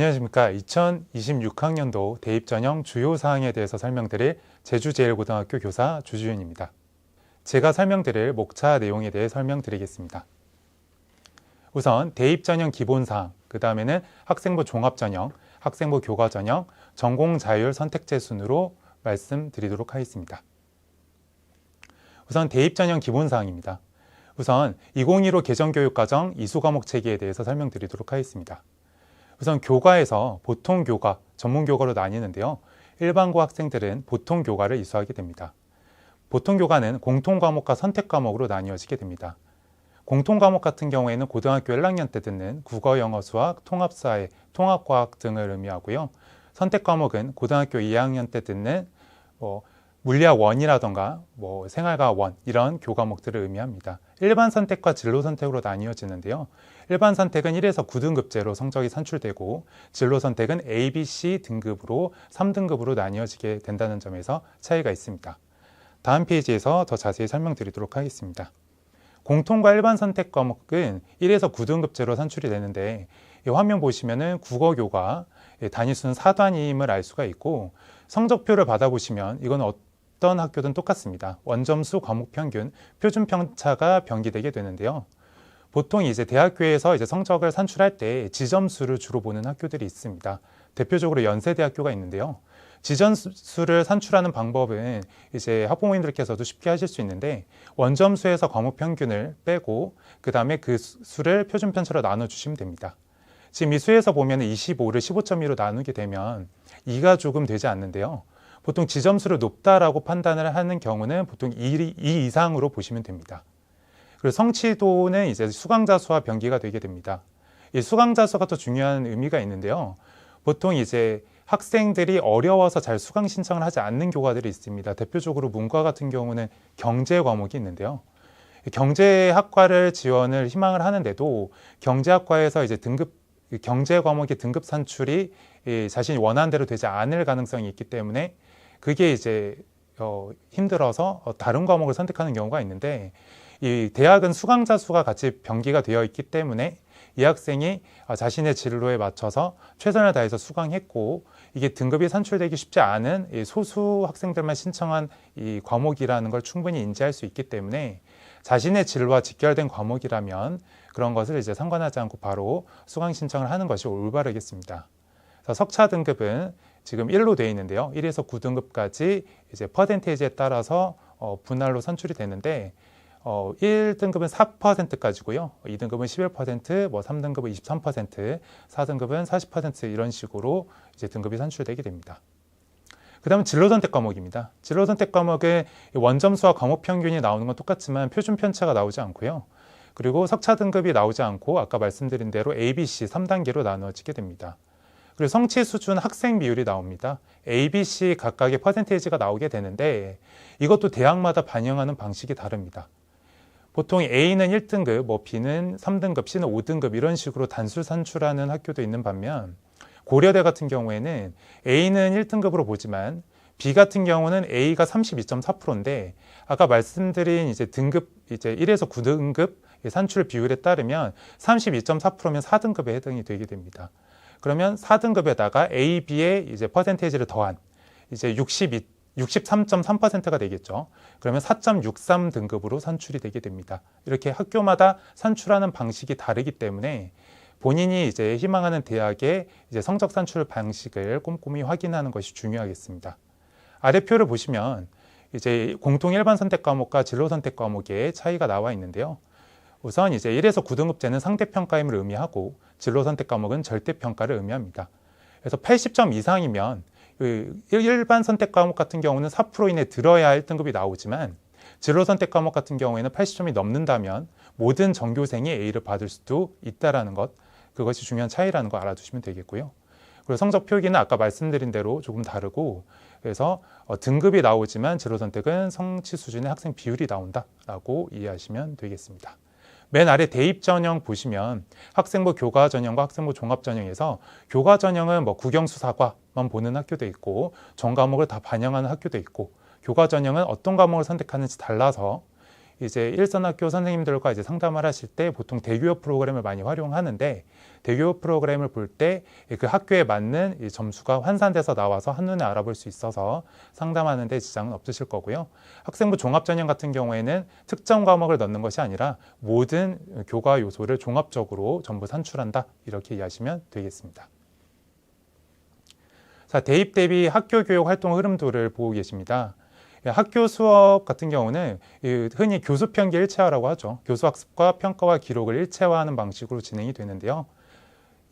안녕하십니까. 2026학년도 대입 전형 주요 사항에 대해서 설명드릴 제주제일고등학교 교사 주주윤입니다. 제가 설명드릴 목차 내용에 대해 설명드리겠습니다. 우선 대입 전형 기본 사항, 그 다음에는 학생부 종합 전형, 학생부 교과 전형, 전공 자율 선택제 순으로 말씀드리도록 하겠습니다. 우선 대입 전형 기본 사항입니다. 우선 2015 개정교육과정 이수 과목 체계에 대해서 설명드리도록 하겠습니다. 우선 교과에서 보통 교과, 전문 교과로 나뉘는데요. 일반고 학생들은 보통 교과를 이수하게 됩니다. 보통 교과는 공통 과목과 선택 과목으로 나뉘어지게 됩니다. 공통 과목 같은 경우에는 고등학교 1학년 때 듣는 국어, 영어, 수학, 통합사회, 통합과학 등을 의미하고요. 선택 과목은 고등학교 2학년 때 듣는 뭐 물리학 원이라던가 뭐 생활과 원 이런 교과목들을 의미합니다. 일반 선택과 진로 선택으로 나뉘어지는데요. 일반 선택은 1에서 9등급제로 성적이 산출되고 진로 선택은 A, B, C 등급으로 3등급으로 나뉘어지게 된다는 점에서 차이가 있습니다. 다음 페이지에서 더 자세히 설명드리도록 하겠습니다. 공통과 일반 선택 과목은 1에서 9등급제로 산출이 되는데 이 화면 보시면은 국어교과 단위수는 4단임을 알 수가 있고 성적표를 받아보시면 이건 어떤 학교든 똑같습니다. 원점수, 과목 평균, 표준 편차가 병기되게 되는데요. 보통 이제 대학교에서 이제 성적을 산출할 때 지점수를 주로 보는 학교들이 있습니다. 대표적으로 연세대학교가 있는데요. 지점수를 산출하는 방법은 이제 학부모님들께서도 쉽게 하실 수 있는데 원점수에서 과목 평균을 빼고 그 다음에 그 수를 표준 편차로 나눠 주시면 됩니다. 지금 이 수에서 보면 25를 15.2로 나누게 되면 2가 조금 되지 않는데요. 보통 지점수를 높다라고 판단을 하는 경우는 보통 2, 2 이상으로 보시면 됩니다. 그리고 성취도는 이제 수강자 수와 병기가 되게 됩니다. 이 수강자 수가 더 중요한 의미가 있는데요. 보통 이제 학생들이 어려워서 잘 수강 신청을 하지 않는 교과들이 있습니다. 대표적으로 문과 같은 경우는 경제 과목이 있는데요. 경제학과를 지원을 희망을 하는데도 경제학과에서 이제 등급 경제 과목의 등급 산출이 자신이 원하는 대로 되지 않을 가능성이 있기 때문에 그게 이제 어, 힘들어서 어, 다른 과목을 선택하는 경우가 있는데 이 대학은 수강자 수가 같이 병기가 되어 있기 때문에 이 학생이 어, 자신의 진로에 맞춰서 최선을 다해서 수강했고 이게 등급이 산출되기 쉽지 않은 소수 학생들만 신청한 이 과목이라는 걸 충분히 인지할 수 있기 때문에 자신의 진로와 직결된 과목이라면 그런 것을 이제 상관하지 않고 바로 수강 신청을 하는 것이 올바르겠습니다. 석차 등급은 지금 1로 되어 있는데요. 1에서 9등급까지 이제 퍼센테이지에 따라서 어, 분할로 산출이 되는데 어, 1등급은 4%까지고요. 2등급은 11%, 뭐 3등급은 23%, 4등급은 40% 이런 식으로 이제 등급이 산출되게 됩니다. 그 다음은 진로 선택 과목입니다. 진로 선택 과목은 원점수와 과목 평균이 나오는 건 똑같지만 표준 편차가 나오지 않고요. 그리고 석차 등급이 나오지 않고 아까 말씀드린 대로 A, B, C 3단계로 나누어지게 됩니다. 그리고 성취 수준 학생 비율이 나옵니다. A, B, C 각각의 퍼센테이지가 나오게 되는데 이것도 대학마다 반영하는 방식이 다릅니다. 보통 A는 1등급, 뭐 B는 3등급, C는 5등급 이런 식으로 단수 산출하는 학교도 있는 반면 고려대 같은 경우에는 A는 1등급으로 보지만 B 같은 경우는 A가 32.4%인데 아까 말씀드린 이제 등급 이제 1에서 9등급 산출 비율에 따르면 32.4%면 4등급에 해당이 되게 됩니다. 그러면 4등급에다가 A, B의 이제 퍼센테이지를 더한 이제 62 63.3%가 되겠죠. 그러면 4.63 등급으로 산출이 되게 됩니다. 이렇게 학교마다 산출하는 방식이 다르기 때문에 본인이 이제 희망하는 대학의 이제 성적 산출 방식을 꼼꼼히 확인하는 것이 중요하겠습니다. 아래 표를 보시면 이제 공통 일반 선택 과목과 진로 선택 과목의 차이가 나와 있는데요. 우선 이제 1에서 9등급제는 상대평가임을 의미하고 진로 선택 과목은 절대평가를 의미합니다. 그래서 80점 이상이면 그 일반 선택 과목 같은 경우는 4% 이내 들어야 1등급이 나오지만 진로 선택 과목 같은 경우에는 80점이 넘는다면 모든 전교생이 A를 받을 수도 있다라는 것 그것이 중요한 차이라는 거 알아두시면 되겠고요. 그리고 성적 표기는 아까 말씀드린 대로 조금 다르고 그래서 어, 등급이 나오지만 진로 선택은 성취 수준의 학생 비율이 나온다라고 이해하시면 되겠습니다. 맨 아래 대입 전형 보시면 학생부 교과 전형과 학생부 종합 전형에서 교과 전형은 뭐 국영수사과만 보는 학교도 있고 전 과목을 다 반영하는 학교도 있고 교과 전형은 어떤 과목을 선택하는지 달라서 이제 일선학교 선생님들과 이제 상담을 하실 때 보통 대교육 프로그램을 많이 활용하는데 대교육 프로그램을 볼 때 그 학교에 맞는 이 점수가 환산돼서 나와서 한눈에 알아볼 수 있어서 상담하는 데 지장은 없으실 거고요. 학생부 종합전형 같은 경우에는 특정 과목을 넣는 것이 아니라 모든 교과 요소를 종합적으로 전부 산출한다. 이렇게 이해하시면 되겠습니다. 자, 대입 대비 학교 교육 활동 흐름도를 보고 계십니다. 학교 수업 같은 경우는 이 흔히 교수 편기 일체화라고 하죠. 교수 학습과 평가와 기록을 일체화하는 방식으로 진행이 되는데요.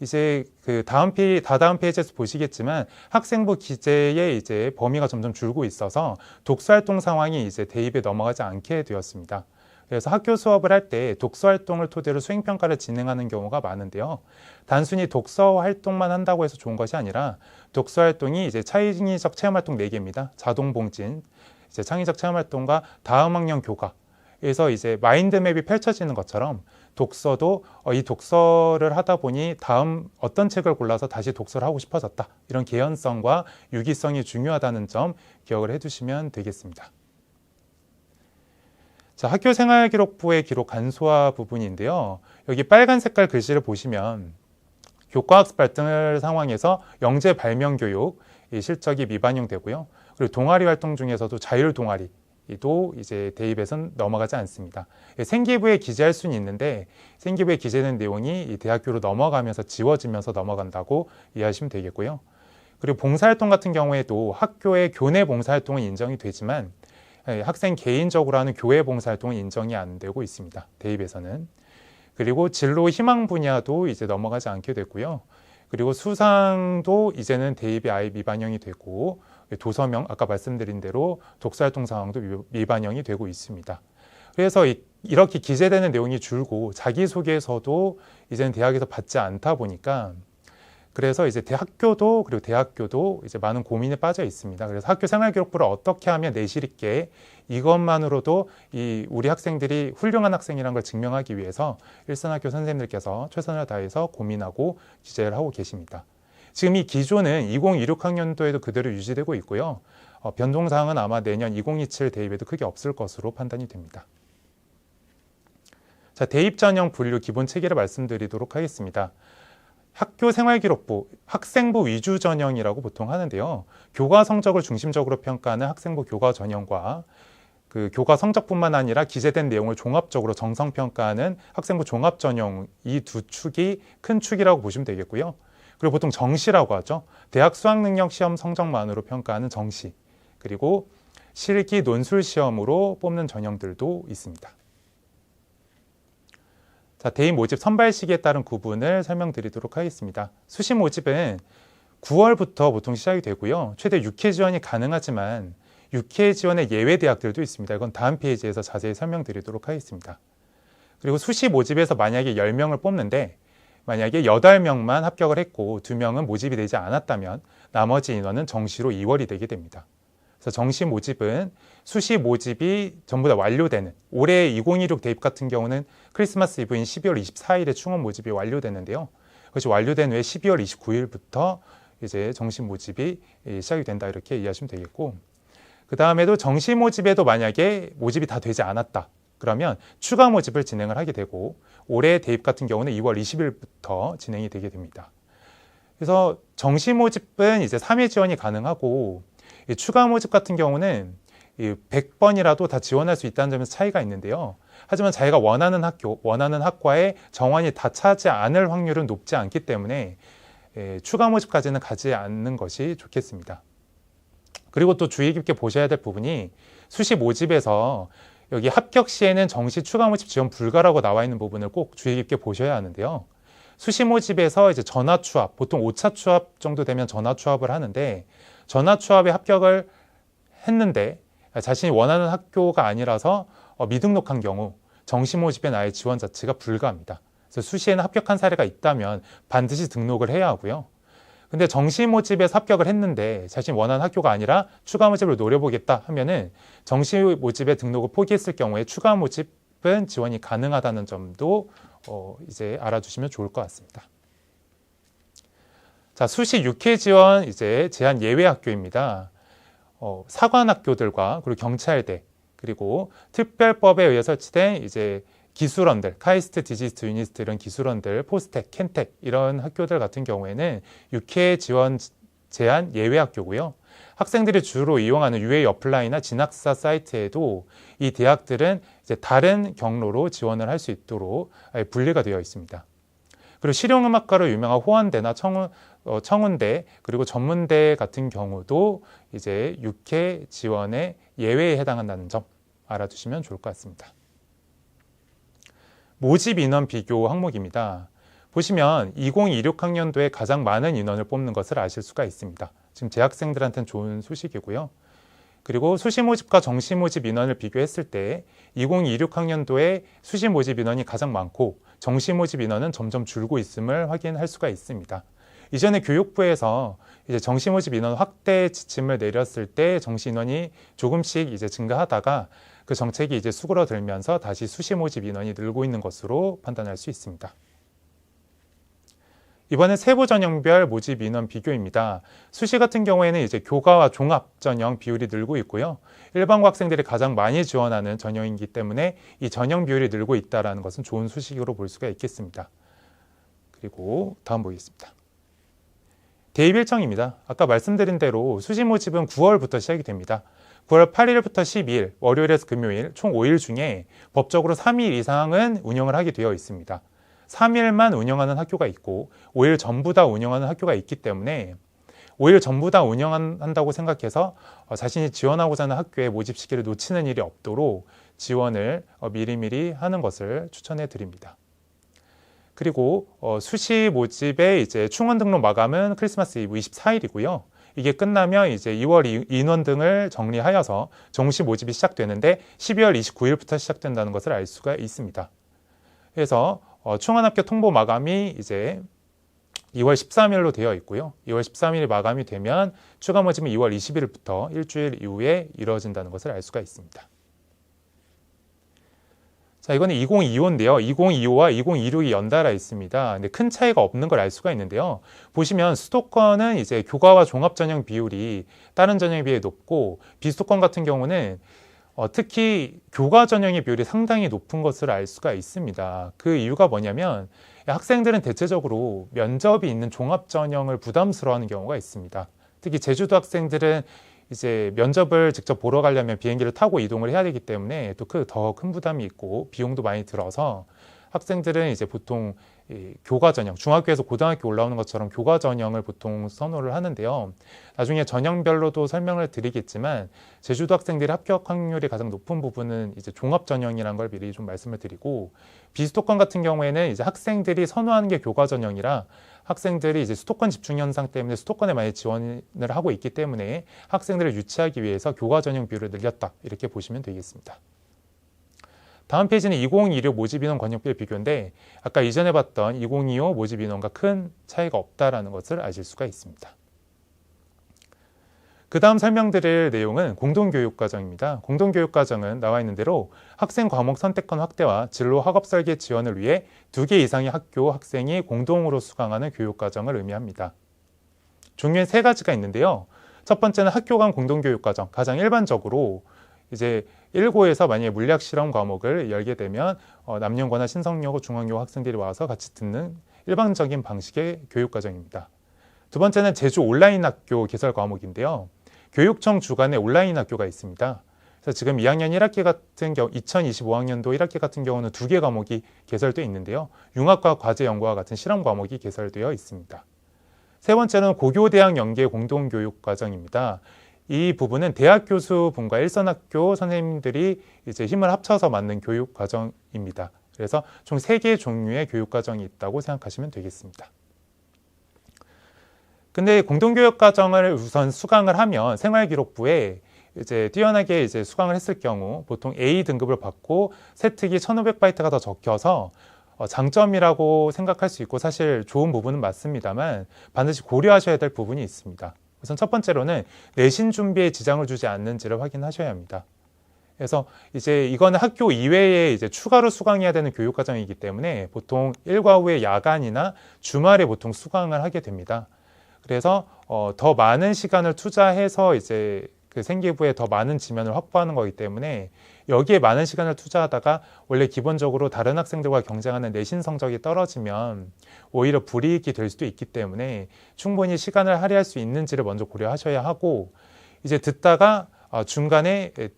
이제 그 다음 페이지, 다다음 페이지에서 보시겠지만 학생부 기재의 이제 범위가 점점 줄고 있어서 독서 활동 상황이 이제 대입에 넘어가지 않게 되었습니다. 그래서 학교 수업을 할 때 독서 활동을 토대로 수행 평가를 진행하는 경우가 많은데요. 단순히 독서 활동만 한다고 해서 좋은 것이 아니라 독서 활동이 이제 창의적 체험 활동 4개입니다. 자동 봉진, 이제 창의적 체험 활동과 다음 학년 교과에서 이제 마인드맵이 펼쳐지는 것처럼 독서도 어, 이 독서를 하다 보니 다음 어떤 책을 골라서 다시 독서를 하고 싶어졌다. 이런 개연성과 유기성이 중요하다는 점 기억을 해두시면 되겠습니다. 자, 학교 생활 기록부의 기록 간소화 부분인데요. 여기 빨간 색깔 글씨를 보시면 교과학습 발달 상황에서 영재 발명 교육 이 실적이 미반영되고요. 그리고 동아리 활동 중에서도 자율 동아리 도 이제 대입에선 넘어가지 않습니다. 예, 생기부에 기재할 수는 있는데 생기부에 기재된 내용이 이 대학교로 넘어가면서 지워지면서 넘어간다고 이해하시면 되겠고요. 그리고 봉사활동 같은 경우에도 학교의 교내 봉사활동은 인정이 되지만 예, 학생 개인적으로 하는 교회 봉사활동은 인정이 안 되고 있습니다. 대입에서는. 그리고 진로 희망 분야도 이제 넘어가지 않게 됐고요. 그리고 수상도 이제는 대입이 아예 미반영이 되고 도서명 아까 말씀드린 대로 독서활동 상황도 미반영이 되고 있습니다. 그래서 이, 렇게 기재되는 내용이 줄고 자기소개서도 이제는 대학에서 받지 않다 보니까 그래서 이제 대학교도 그리고 대학교도 이제 많은 고민에 빠져 있습니다. 그래서 학교 생활기록부를 어떻게 하면 내실 있게 이것만으로도 이 우리 학생들이 훌륭한 학생이라는 걸 증명하기 위해서 일선학교 선생님들께서 최선을 다해서 고민하고 기재를 하고 계십니다. 지금 이 기조는 2026학년도에도 그대로 유지되고 있고요. 어, 변동사항은 아마 내년 2027 대입에도 크게 없을 것으로 판단이 됩니다. 자, 대입 전형 분류 기본 체계를 말씀드리도록 하겠습니다. 학교 생활기록부, 학생부 위주 전형이라고 보통 하는데요. 교과 성적을 중심적으로 평가하는 학생부 교과 전형과 그 교과 성적뿐만 아니라 기재된 내용을 종합적으로 정성 평가하는 학생부 종합 전형 이 두 축이 큰 축이라고 보시면 되겠고요. 그리고 보통 정시라고 하죠. 대학 수학 능력 시험 성적만으로 평가하는 정시. 그리고 실기 논술 시험으로 뽑는 전형들도 있습니다. 자, 대입 모집 선발 시기에 따른 구분을 설명드리도록 하겠습니다. 수시 모집은 9월부터 보통 시작이 되고요. 최대 6회 지원이 가능하지만 6회 지원의 예외 대학들도 있습니다. 이건 다음 페이지에서 자세히 설명드리도록 하겠습니다. 그리고 수시 모집에서 만약에 10명을 뽑는데 만약에 8명만 합격을 했고 2명은 모집이 되지 않았다면 나머지 인원은 정시로 2월이 되게 됩니다. 그래서 정시 모집은 수시 모집이 전부 다 완료되는 올해 2016 대입 같은 경우는 크리스마스 이브인 12월 24일에 충원 모집이 완료되는데요. 그것이 완료된 후에 12월 29일부터 이제 정시 모집이 시작이 된다 이렇게 이해하시면 되겠고 그 다음에도 정시 모집에도 만약에 모집이 다 되지 않았다. 그러면 추가 모집을 진행을 하게 되고 올해 대입 같은 경우는 2월 20일부터 진행이 되게 됩니다. 그래서 정시 모집은 이제 3회 지원이 가능하고 추가 모집 같은 경우는 100번이라도 다 지원할 수 있다는 점에서 차이가 있는데요. 하지만 자기가 원하는 학교, 원하는 학과에 정원이 다 차지 않을 확률은 높지 않기 때문에 추가 모집까지는 가지 않는 것이 좋겠습니다. 그리고 또 주의 깊게 보셔야 될 부분이 수시 모집에서 여기 합격 시에는 정시 추가 모집 지원 불가라고 나와 있는 부분을 꼭 주의 깊게 보셔야 하는데요. 수시 모집에서 이제 전화 추합, 보통 5차 추합 정도 되면 전화 추합을 하는데 전화 추합에 합격을 했는데 자신이 원하는 학교가 아니라서 어, 미등록한 경우 정시 모집에 나의 지원 자체가 불가합니다. 그래서 수시에는 합격한 사례가 있다면 반드시 등록을 해야 하고요. 근데 정시 모집에서 합격을 했는데 자신 원하는 학교가 아니라 추가 모집을 노려보겠다 하면은 정시 모집에 등록을 포기했을 경우에 추가 모집은 지원이 가능하다는 점도 어 이제 알아두시면 좋을 것 같습니다. 자, 수시 6회 지원 이제 제한 예외 학교입니다. 어, 사관학교들과 그리고 경찰대 그리고 특별법에 의해 설치된 이제 기술원들, 카이스트, 디지스트, 유니스트 이런 기술원들, 포스텍, 켄텍 이런 학교들 같은 경우에는 6회 지원 제한 예외 학교고요. 학생들이 주로 이용하는 UA 어플라이나 진학사 사이트에도 이 대학들은 이제 다른 경로로 지원을 할 수 있도록 분리가 되어 있습니다. 그리고 실용음악가로 유명한 호환대나 청운, 어, 청운대 그리고 전문대 같은 경우도 이제 6회 지원의 예외에 해당한다는 점 알아두시면 좋을 것 같습니다. 모집 인원 비교 항목입니다. 보시면 2026학년도에 가장 많은 인원을 뽑는 것을 아실 수가 있습니다. 지금 재학생들한테는 좋은 소식이고요. 그리고 수시 모집과 정시 모집 인원을 비교했을 때 2026학년도에 수시 모집 인원이 가장 많고 정시 모집 인원은 점점 줄고 있음을 확인할 수가 있습니다. 이전에 교육부에서 이제 정시 모집 인원 확대 지침을 내렸을 때 정시 인원이 조금씩 이제 증가하다가 그 정책이 이제 수그러들면서 다시 수시 모집 인원이 늘고 있는 것으로 판단할 수 있습니다. 이번엔 세부 전형별 모집 인원 비교입니다. 수시 같은 경우에는 이제 교과와 종합 전형 비율이 늘고 있고요. 일반고 학생들이 가장 많이 지원하는 전형이기 때문에 이 전형 비율이 늘고 있다는 것은 좋은 소식으로 볼 수가 있겠습니다. 그리고 다음 보겠습니다. 대입 일정입니다. 아까 말씀드린 대로 수시 모집은 9월부터 시작이 됩니다. 9월 8일부터 12일, 월요일에서 금요일 총 5일 중에 법적으로 3일 이상은 운영을 하게 되어 있습니다. 3일만 운영하는 학교가 있고 5일 전부 다 운영하는 학교가 있기 때문에 5일 전부 다 운영한다고 생각해서 어, 자신이 지원하고자 하는 학교의 모집 시기를 놓치는 일이 없도록 지원을 어, 미리미리 하는 것을 추천해 드립니다. 그리고 어, 수시 모집의 이제 충원 등록 마감은 크리스마스 이브 24일이고요. 이게 끝나면 이제 2월 인원 등을 정리하여서 정시 모집이 시작되는데 12월 29일부터 시작된다는 것을 알 수가 있습니다. 그래서 어, 충원합격 통보 마감이 이제 2월 13일로 되어 있고요. 2월 13일이 마감이 되면 추가 모집은 2월 20일부터 일주일 이후에 이루어진다는 것을 알 수가 있습니다. 자, 이거는 2025인데요. 2025와 2026이 연달아 있습니다. 근데 큰 차이가 없는 걸 알 수가 있는데요. 보시면 수도권은 이제 교과와 종합 전형 비율이 다른 전형에 비해 높고 비수도권 같은 경우는 어, 특히 교과 전형의 비율이 상당히 높은 것을 알 수가 있습니다. 그 이유가 뭐냐면 학생들은 대체적으로 면접이 있는 종합 전형을 부담스러워하는 경우가 있습니다. 특히 제주도 학생들은 이제 면접을 직접 보러 가려면 비행기를 타고 이동을 해야 되기 때문에 또그더큰 부담이 있고 비용도 많이 들어서 학생들은 이제 보통 이 교과 전형, 중학교에서 고등학교 올라오는 것처럼 교과 전형을 보통 선호를 하는데요. 나중에 전형별로도 설명을 드리겠지만 제주도 학생들이 합격 확률이 가장 높은 부분은 이제 종합 전형이라는 걸 미리 좀 말씀을 드리고 비수도권 같은 경우에는 이제 학생들이 선호하는 게 교과 전형이라 학생들이 이제 수도권 집중 현상 때문에 수도권에 많이 지원을 하고 있기 때문에 학생들을 유치하기 위해서 교과 전형 비율을 늘렸다 이렇게 보시면 되겠습니다. 다음 페이지는 2026 모집 인원 권역별 비교인데 아까 이전에 봤던 2025 모집 인원과 큰 차이가 없다라는 것을 아실 수가 있습니다. 그 다음 설명드릴 내용은 공동교육과정입니다. 공동교육과정은 나와 있는 대로 학생 과목 선택권 확대와 진로 학업 설계 지원을 위해 두 개 이상의 학교 학생이 공동으로 수강하는 교육과정을 의미합니다. 종류엔 세 가지가 있는데요. 첫 번째는 학교 간 공동교육과정, 가장 일반적으로 이제 1고에서 만약에 물리학 실험 과목을 열게 되면 어, 남녀고나 신성여고 중앙여고 학생들이 와서 같이 듣는 일반적인 방식의 교육 과정입니다. 두 번째는 제주 온라인 학교 개설 과목인데요. 교육청 주관의 온라인 학교가 있습니다. 그래서 지금 2학년 1학기 같은 경우 2025학년도 1학기 같은 경우는 두 개 과목이 개설되어 있는데요. 융합과 과제 연구와 같은 실험 과목이 개설되어 있습니다. 세 번째는 고교대학 연계 공동교육 과정입니다. 이 부분은 대학 교수분과 일선학교 선생님들이 이제 힘을 합쳐서 만든 교육 과정입니다. 그래서 총 세 개의 종류의 교육 과정이 있다고 생각하시면 되겠습니다. 근데 공동교육 과정을 우선 수강을 하면 생활기록부에 이제 뛰어나게 이제 수강을 했을 경우 보통 A 등급을 받고 세특이 1500바이트가 더 적혀서 어, 장점이라고 생각할 수 있고 사실 좋은 부분은 맞습니다만 반드시 고려하셔야 될 부분이 있습니다. 우선 첫 번째로는 내신 준비에 지장을 주지 않는지를 확인하셔야 합니다. 그래서 이제 이거는 학교 이외에 이제 추가로 수강해야 되는 교육 과정이기 때문에 보통 일과 후에 야간이나 주말에 보통 수강을 하게 됩니다. 그래서 어, 더 많은 시간을 투자해서 이제 그 생기부에 더 많은 지면을 확보하는 거기 때문에 여기에 많은 시간을 투자하다가 원래 기본적으로 다른 학생들과 경쟁하는 내신 성적이 떨어지면 오히려 불이익이 될 수도 있기 때문에 충분히 시간을 할애할 수 있는지를 먼저 고려하셔야 하고 이제 듣다가 어, 중간에 에,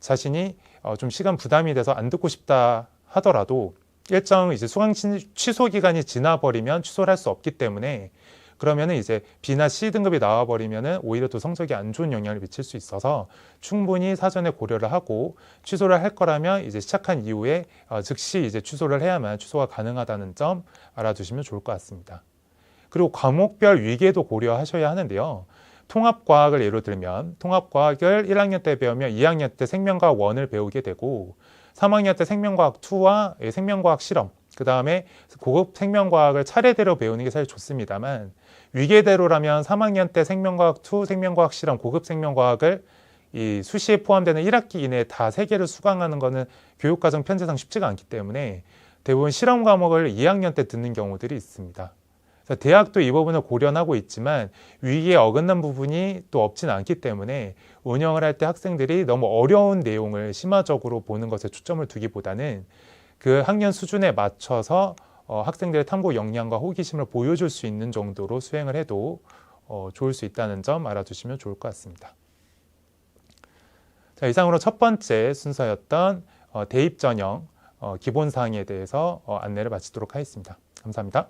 자신이 어, 좀 시간 부담이 돼서 안 듣고 싶다 하더라도 일정 이제 수강 치- 취소 기간이 지나버리면 취소를 할 수 없기 때문에 그러면은 이제 B나 C 등급이 나와 버리면은 오히려 또 성적이 안 좋은 영향을 미칠 수 있어서 충분히 사전에 고려를 하고 취소를 할 거라면 이제 시작한 이후에 어, 즉시 이제 취소를 해야만 취소가 가능하다는 점 알아두시면 좋을 것 같습니다. 그리고 과목별 위계도 고려하셔야 하는데요. 통합과학을 예로 들면 통합과학을 1학년 때 배우면 2학년 때 생명과학 1을 배우게 되고 3학년 때 생명과학 2와 생명과학 실험 그 다음에 고급 생명과학을 차례대로 배우는 게 사실 좋습니다만 위계대로라면 3학년 때 생명과학 2, 생명과학 실험, 고급 생명과학을 이 수시에 포함되는 1학기 이내에 다 세 개를 수강하는 거는 교육과정 편제상 쉽지가 않기 때문에 대부분 실험 과목을 2학년 때 듣는 경우들이 있습니다. 그래서 대학도 이 부분을 고려하고 있지만 위기에 어긋난 부분이 또 없진 않기 때문에 운영을 할 때 학생들이 너무 어려운 내용을 심화적으로 보는 것에 초점을 두기보다는 그 학년 수준에 맞춰서 어, 학생들의 탐구 역량과 호기심을 보여줄 수 있는 정도로 수행을 해도 어, 좋을 수 있다는 점 알아두시면 좋을 것 같습니다. 자, 이상으로 첫 번째 순서였던 어, 대입 전형 어, 기본 사항에 대해서 어, 안내를 마치도록 하겠습니다. 감사합니다.